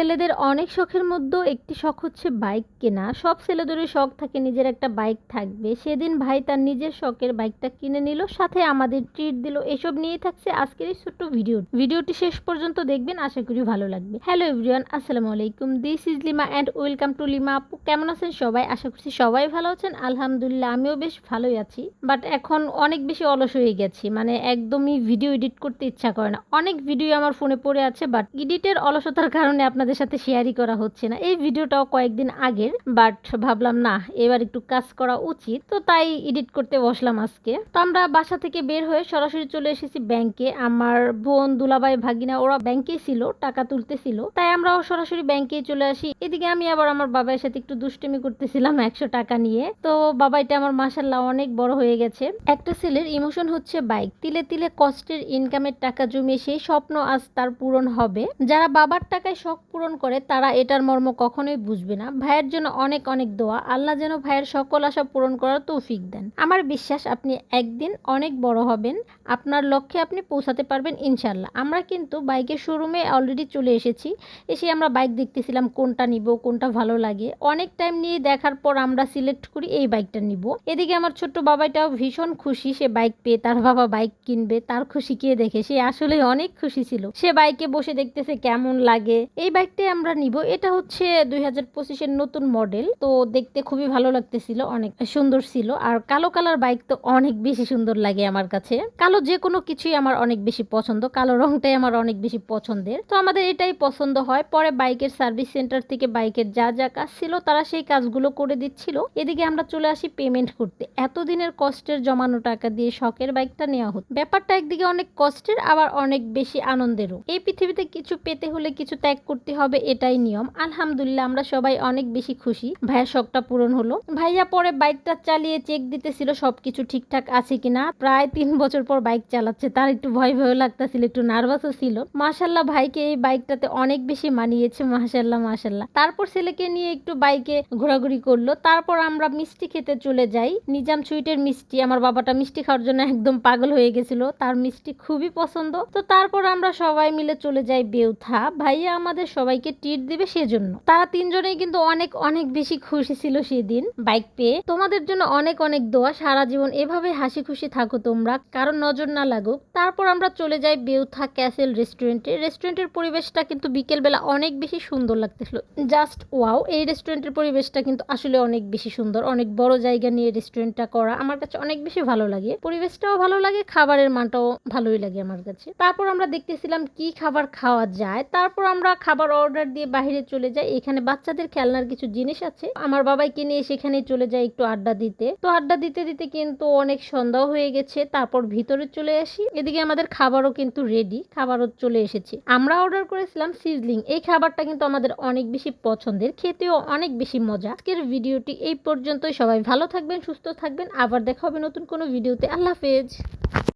ছেলেদের অনেক শখের মধ্যেও একটি শখ হচ্ছে বাইক কেনা। সব ছেলেদেরই শখ থাকে, নিজের একটা বাইক থাকবে। সেদিন ভাই তার নিজের শখের বাইকটা কিনে নিল, সাথে আমাদের ট্রিট দিল। এসব নিয়ে থাকছে আজকের এই ছোট্ট ভিডিও ভিডিওটি শেষ পর্যন্ত দেখবেন, আশা করি ভালো লাগবে। হ্যালো এভরিওয়ান আসসালামু আলাইকুম। This is Lima and welcome to Lima আপু কেমন আছেন সবাই? আশা করছি সবাই ভালো আছেন। আলহামদুলিল্লাহ, আমিও বেশ ভালোই আছি। বাট এখন অনেক বেশি অলস হয়ে গেছি। মানে একদমই ভিডিও এডিট করতে ইচ্ছা করে না। অনেক ভিডিও আমার ফোনে পড়ে আছে বাট এডিটের অলসতার কারণে আপনাদের সাথে শেয়ারই করা হচ্ছে না। এই ভিডিওটাও কয়েকদিন আগের বাট ভাবলাম, না, এবার একটু কাজ করা উচিত। তো তাই এডিট করতে বসলাম আজকে। তো আমরা বাসা থেকে বের হয়ে সরাসরি চলে এসেছি ব্যাংকে। আমার বোন, দুলাভাই, ভাগিনা, ওরা ব্যাংকে ছিল, টাকা তুলতেছিল। তাই আমরাও সরাসরি ব্যাংকে চলে আসি। এদিকে আমি আবার আমার বাবার সাথে একটু দুষ্টুমি করতেছিলাম একশো টাকা নিয়ে। তো বাবাইটা আমার মাসাল্লাহ অনেক বড় হয়ে গেছে। একটা ছেলের ইমোশন হচ্ছে বাইক তিলে তিলে কষ্টের ইনকামের টাকা জমিয়ে সেই স্বপ্ন আজ তার পূরণ হবে। যারা বাবার টাকায় শখ পূরণ করে, তারা এটার মর্ম কখনোই বুঝবে না। ভাইয়ের জন্য অনেক অনেক দোয়া। আল্লাহ যেন ভাইয়ের সকল আশা পূরণ করার তৌফিক দেন। আমার বিশ্বাস, আপনি একদিন অনেক বড় হবেন। আপনার লক্ষ্যে আপনি পৌঁছাতে পারবেন ইনশাল্লাহ আমরা কিন্তু বাইকের শোরুমে অলরেডি চলে এসেছি। এসে আমরা বাইক দেখতেছিলাম, কোনটা নিব, কোনটা ভালো লাগে। অনেক টাইম নিয়ে দেখার পর আমরা সিলেক্ট করি, এই বাইকটা নিব। এদিকে আমার ছোট্ট বাবাটাও ভীষণ খুশি। সে বাইক পেয়ে তার বাবা বাইক কিনবে, তার খুশি কে দেখে? সে আসলে অনেক খুশি ছিল। সে বাইকে বসে দেখতেছে কেমন লাগে। এই বাইকটাই আমরা নিব। এটা হচ্ছে দুই হাজার নতুন মডেল তো দেখতে খুবই ভালো লাগতেছিল, অনেক সুন্দর ছিল। আর কালো কালার বাইক তো অনেক বেশি সুন্দর লাগে আমার কাছে। কালো যে কোনো কিছুই আমার অনেক বেশি পছন্দ, কালো রংটাই আমার অনেক বেশি পছন্দের। তো আমাদের এটাই পছন্দ হয়। পরে বাইকের সার্ভিস সেন্টার থেকে বাইকের যা যা কাজ ছিল, তারা সেই কাজগুলো করে দিচ্ছিল। এদিকে আমরা চলে আসি পেমেন্ট করতে। এতদিনের কষ্টের জমানো টাকা দিয়ে শখের বাইকটা নেওয়া হতো। ব্যাপারটা একদিকে অনেক কষ্টের, আবার অনেক বেশি আনন্দেরও। এই পৃথিবীতে কিছু পেতে হলে কিছু ত্যাগ করতে হবে এটাই নিয়ম। আলহামদুলিল্লাহ, আমরা সবাই অনেক বেশি খুশি। ভাইয়ের শখটা পূরণ হলো। ভাইয়া পরে বাইকটা চালিয়ে চেক দিতেছিল সবকিছু ঠিকঠাক আছে কিনা। প্রায় তিন বছর পর বাইক চালাচ্ছে। তার একটু ভয় ভয় লাগতেছিল, একটু নার্ভাসও ছিল। মাশাল্লাহ ভাইকে এই বাইকটাতে অনেক বেশি মানিয়েছে। মাশাল্লাহ মাশাল্লাহ তারপর ছেলেকে নিয়ে একটু বাইকে ঘোরাঘুরি করল। তারপর আমরা মিষ্টি খেতে চলে যাই। নিজাম সুইটের মিষ্টি। আমার বাবাটা মিষ্টি খাওয়ার জন্য একদম পাগল হয়ে গেছিল। তার মিষ্টি খুবই পছন্দ। তো তারপর আমরা সবাই মিলে চলে যাই বেউথা। ভাইয়া আমাদের সবাইকে ট্রিট দিবে সেজন্য। তারা তিনজনেই কিন্তু অনেক অনেক বেশি খুশি ছিল সেদিন বাইক পেয়ে। তোমাদের জন্য অনেক অনেক দোয়া। সারা জীবন এভাবে হাসি খুশি থাকো তোমরা কারণ নজর না লাগুক। তারপর আমরা চলে যাই বেউথা ক্যাসেল রেস্টুরেন্টে রেস্টুরেন্টের পরিবেশটা কিন্তু বিকেলবেলা অনেক বেশি সুন্দর লাগতেছিল। জাস্ট ওয়াও এই রেস্টুরেন্টের পরিবেশটা কিন্তু আসলে অনেক বেশি সুন্দর। অনেক বড় জায়গা নিয়ে রেস্টুরেন্টটা করা আমার কাছে অনেক বেশি ভালো লাগে। পরিবেশটাও ভালো লাগে, খাবারের মানটাও ভালোই লাগে আমার কাছে। তারপর আমরা দেখতেছিলাম কি খাবার খাওয়া যায়। তারপর আমরা খাবার অর্ডার দিয়ে বাইরে চলে যাই এখানে বাচ্চাদের খেলনার কিছু জিনিস আছে। আমার বাবাইকে নিয়ে সেখানে চলে যাই একটু আড্ডা দিতে। তো আড্ডা দিতে দিতে কিন্তু অনেক সন্ধ্যাও হয়ে গেছে। তারপর ভিতরে চলে আসি। এদিকে আমাদের খাবারও কিন্তু রেডি খাবারও চলে এসেছে। আমরা অর্ডার করেছিলাম সিজলিং এই খাবারটা কিন্তু আমাদের অনেক বেশি পছন্দের। খেতেও অনেক বেশি মজা। আজকের ভিডিওটি এই পর্যন্তই। সবাই ভালো থাকবেন, সুস্থ থাকবেন। আবার দেখা হবে নতুন কোনো ভিডিওতে। আল্লাহ হাফেজ।